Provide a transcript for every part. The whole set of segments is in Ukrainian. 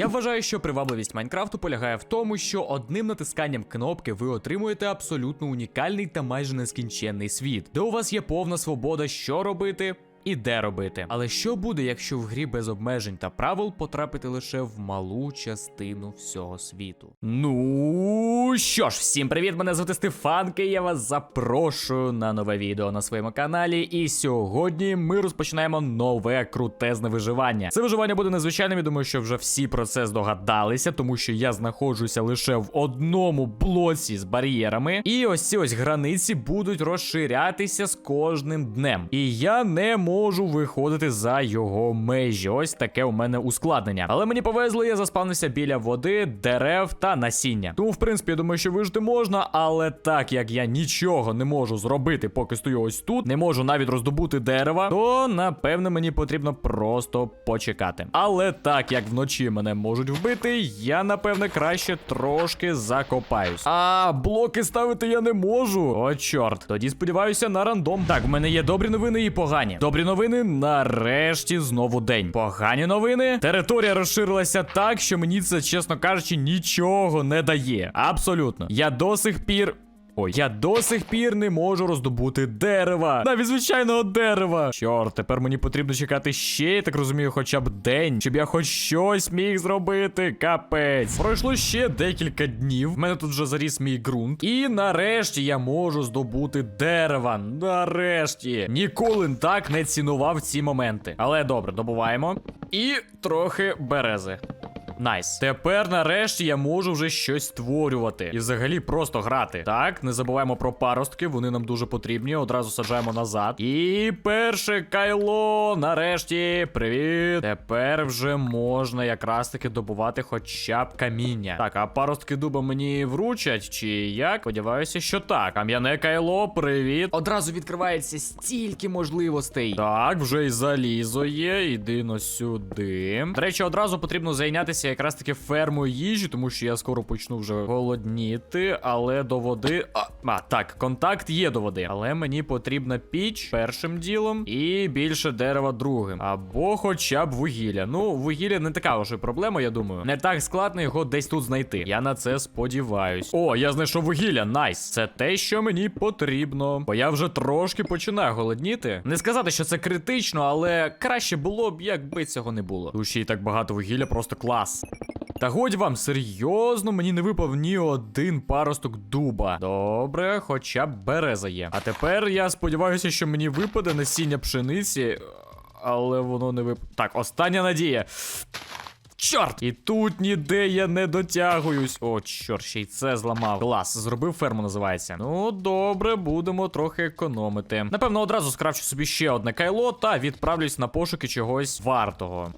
Я вважаю, що привабливість Майнкрафту полягає в тому, що одним натисканням кнопки ви отримуєте абсолютно унікальний та майже нескінченний світ, де у вас є повна свобода, що робити. І де робити. Але що буде, якщо в грі без обмежень та правил потрапити лише в малу частину всього світу? Ну що ж, всім привіт! Мене звати Стефанки. Я вас запрошую на нове відео на своєму каналі. І сьогодні ми розпочинаємо нове крутезне виживання. Це виживання буде незвичайним. Я думаю, що вже всі про це здогадалися, тому що я знаходжуся лише в одному блоці з бар'єрами. І ось ці ось границі будуть розширятися з кожним днем. І я не можу виходити за його межі. Ось таке у мене ускладнення. Але мені повезло, я заспавнився біля води, дерев та насіння. Тому, в принципі, думаю, що вижити можна, але так як я нічого не можу зробити, поки стою ось тут, не можу навіть роздобути дерева, то напевне мені потрібно просто почекати. Але так як вночі мене можуть вбити, я напевне краще трошки закопаюсь. А блоки ставити я не можу. О, чорт. Тоді сподіваюся на рандом. Так, в мене є добрі новини і погані. Добрі новини нарешті знову день. Погані новини. Територія розширилася так, що мені це, чесно кажучи, нічого не дає. Абсолютно. Я до сих пір. Ой, я до сих пір не можу роздобути дерева. Навіть звичайного дерева. Чорт, тепер мені потрібно чекати ще, я так розумію, хоча б день, щоб я хоч щось міг зробити. Капець. Пройшло ще декілька днів. В мене тут вже заріс мій ґрунт. І нарешті я можу здобути дерева. Нарешті. Ніколи так не цінував ці моменти. Але добре, добуваємо. І трохи берези. Найс. Тепер нарешті я можу вже щось створювати. І взагалі просто грати. Так, не забуваємо про паростки, вони нам дуже потрібні. Одразу саджаємо назад. І перше кайло. Нарешті. Привіт. Тепер вже можна якраз таки добувати хоча б каміння. Так, а паростки дуба мені вручать, чи як? Сподіваюся, що так. Кам'яне кайло, привіт. Одразу відкривається стільки можливостей. Так, вже й залізо є. Іди но сюди. До речі, одразу потрібно зайнятися якраз таки фермою їжі, тому що я скоро почну вже голодніти, але до води. А, а, так, контакт є до води. Але мені потрібна піч першим ділом і більше дерева другим. Або хоча б вугілля. Ну, вугілля не така вже проблема, я думаю. Не так складно його десь тут знайти. Я на це сподіваюсь. О, я знайшов вугілля. Найс. Це те, що мені потрібно. Бо я вже трошки починаю голодніти. Не сказати, що це критично, але краще було б, якби цього не було. Тут ще так багато вугілля, просто клас. Та годі вам, серйозно, мені не випав ні один паросток дуба. Добре, хоча б береза є. А тепер я сподіваюся, що мені випаде насіння пшениці, але воно не вип... Так, остання надія. Чорт! І тут ніде я не дотягуюсь. О, чорт, ще й це зламав. Клас, зробив ферму, називається. Ну, добре, будемо трохи економити. Напевно, одразу скрафчу собі ще одне кайло та відправлюсь на пошуки чогось вартого.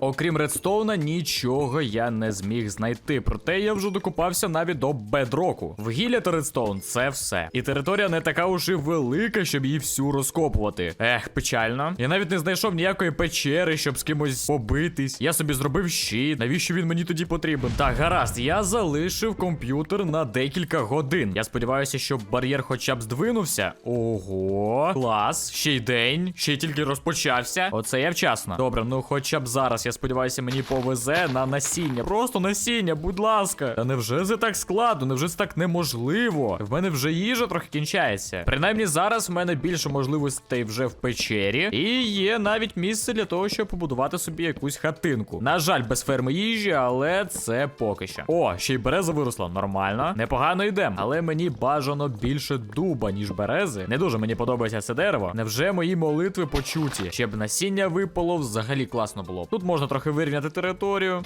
Окрім редстоуна, нічого я не зміг знайти. Проте я вже докупався навіть до бедроку. Вугілля та редстоун це все. І територія не така уж і велика, щоб її всю розкопувати. Ех, печально. Я навіть не знайшов ніякої печери, щоб з кимось побитись. Я собі зробив щит. Навіщо він мені тоді потрібен? Так, гаразд, я залишив комп'ютер на декілька годин. Я сподіваюся, що бар'єр хоча б здвинувся. Ого, клас. Ще й день, ще й тільки розпочався. Оце я вчасно. Добре, ну хоча б зараз. Я сподіваюся, мені повезе на насіння. Просто насіння, будь ласка. Та невже це так складно? Невже це так неможливо? В мене вже їжа трохи кінчається. Принаймні зараз в мене більше можливостей вже в печері. І є навіть місце для того, щоб побудувати собі якусь хатинку. На жаль, без ферми їжі, але це поки що. О, ще й береза виросла. Нормально. Непогано йдемо. Але мені бажано більше дуба, ніж берези. Не дуже мені подобається це дерево. Невже мої молитви почуті? Щоб насіння випало, взагалі класно було. Тут можна трохи вирівняти територію.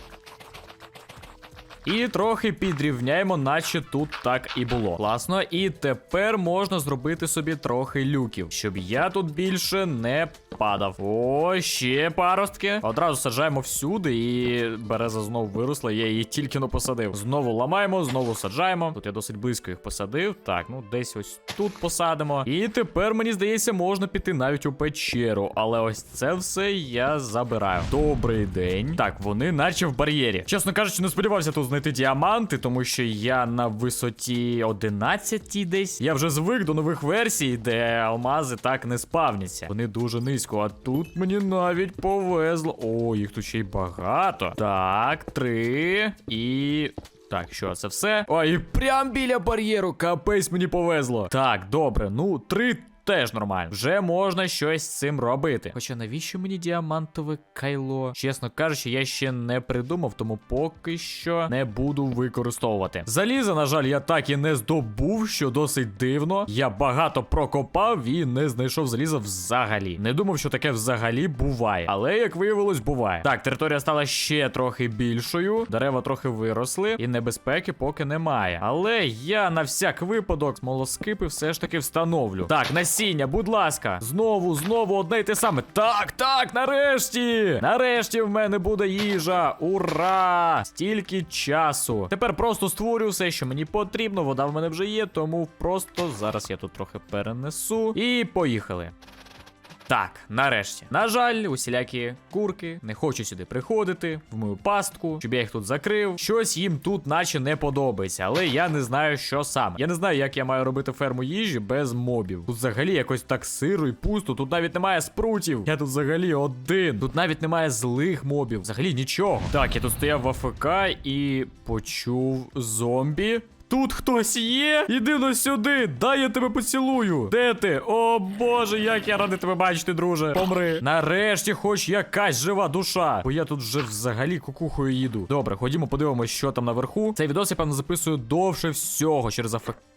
І трохи підрівняємо, наче тут так і було. Класно. І тепер можна зробити собі трохи люків, щоб я тут більше не падав. О, ще паростки. Одразу саджаємо всюди, і береза знову виросла. Я її тільки но посадив. Знову ламаємо, знову саджаємо. Тут я досить близько їх посадив. Так, ну десь ось тут посадимо. І тепер, мені здається, можна піти навіть у печеру. Але ось це все я забираю. Добрий день. Так, вони наче в бар'єрі. Чесно кажучи, не сподівався тут знайти діаманти, тому що я на висоті 11 десь. Я вже звик до нових версій, де алмази так не спавняться. Вони дуже низько близько, а тут мені навіть повезло. О, їх тут ще й багато. Так, три і. Так, що це все? Ой, прям біля бар'єру, капець мені повезло. Так, добре, ну три. Теж нормально. Вже можна щось з цим робити. Хоча навіщо мені діамантове кайло? Чесно кажучи, я ще не придумав, тому поки що не буду використовувати. Заліза, на жаль, я так і не здобув, що досить дивно. Я багато прокопав і не знайшов заліза взагалі. Не думав, що таке взагалі буває. Але як виявилось, буває. Так, територія стала ще трохи більшою. Дерева трохи виросли, і небезпеки поки немає. Але я на всяк випадок смолоскипи все ж таки встановлю. Так, насіння, будь ласка. Знову, знову одне й те саме. Так, так, нарешті. Нарешті в мене буде їжа. Ура! Стільки часу. Тепер просто створю все, що мені потрібно. Вода в мене вже є, тому просто зараз я тут трохи перенесу. І поїхали. Так, нарешті. На жаль, усілякі курки не хочуть сюди приходити в мою пастку, щоб я їх тут закрив. Щось їм тут, наче не подобається, але я не знаю, що саме. Я не знаю, як я маю робити ферму їжі без мобів. Тут взагалі якось так сиро і пусто. Тут навіть немає спрутів. Я тут взагалі один. Тут навіть немає злих мобів. Взагалі нічого. Так, я тут стояв в АФК і почув зомбі. Тут хтось є? Іди но сюди, дай я тебе поцілую. Де ти? О боже, як я радий тебе бачити, друже. Помри. Нарешті, хоч якась жива душа. Бо я тут вже взагалі кукухою їду. Добре, ходімо, подивимось, що там наверху. Цей відос я певно записую довше всього через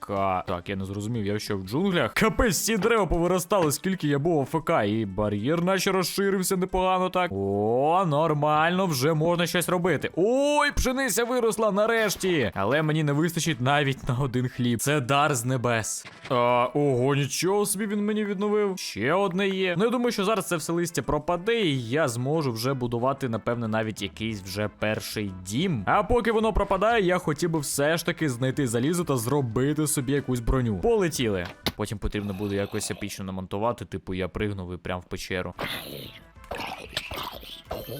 АФК. Так, я не зрозумів, я що в джунглях. Капець, ці дерева повиростали, скільки я був АФК. І бар'єр наче розширився непогано так. О, нормально, вже можна щось робити. Ой, пшениця виросла нарешті. Але мені не вистачить навіть на один хліб. Це дар з небес. А, ого, нічого собі він мені відновив. Ще одне є. Ну я думаю, що зараз це все листя пропаде, і я зможу вже будувати, напевне, навіть якийсь вже перший дім. А поки воно пропадає, я хотів би все ж таки знайти залізо та зробити собі якусь броню. Полетіли. Потім потрібно буде якось епічно намонтувати, типу я пригнув і прям в печеру.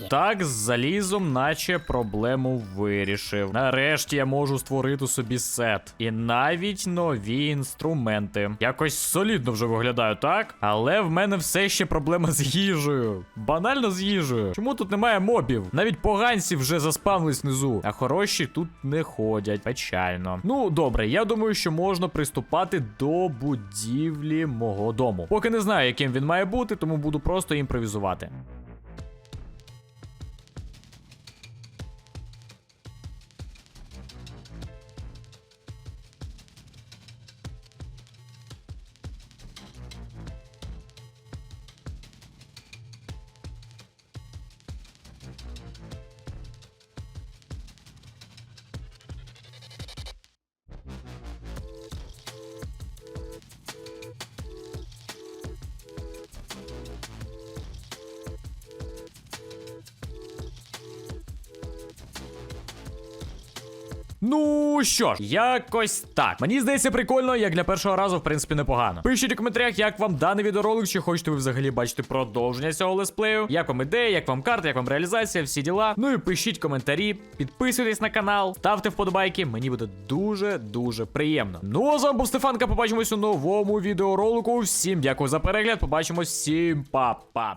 Так, з залізом, наче проблему вирішив. Нарешті я можу створити собі сет. І навіть нові інструменти. Якось солідно вже виглядаю, так? Але в мене все ще проблема з їжею. Банально з їжею. Чому тут немає мобів? Навіть поганці вже заспавнились внизу, а хороші тут не ходять. Печально. Ну, добре, я думаю, що можна приступати до будівлі мого дому. Поки не знаю, яким він має бути, тому буду просто імпровізувати. Ну що ж, якось так. Мені здається, прикольно, як для першого разу, в принципі, непогано. Пишіть у коментарях, як вам даний відеоролик, чи хочете ви взагалі бачити продовження цього лесплею. Як вам ідея, як вам карта, як вам реалізація, всі діла. Ну і пишіть коментарі, підписуйтесь на канал, ставте вподобайки. Мені буде дуже дуже приємно. Ну а з вами був Стефанка. Побачимось у новому відеоролику. Всім дякую за перегляд. Побачимось всім па-па.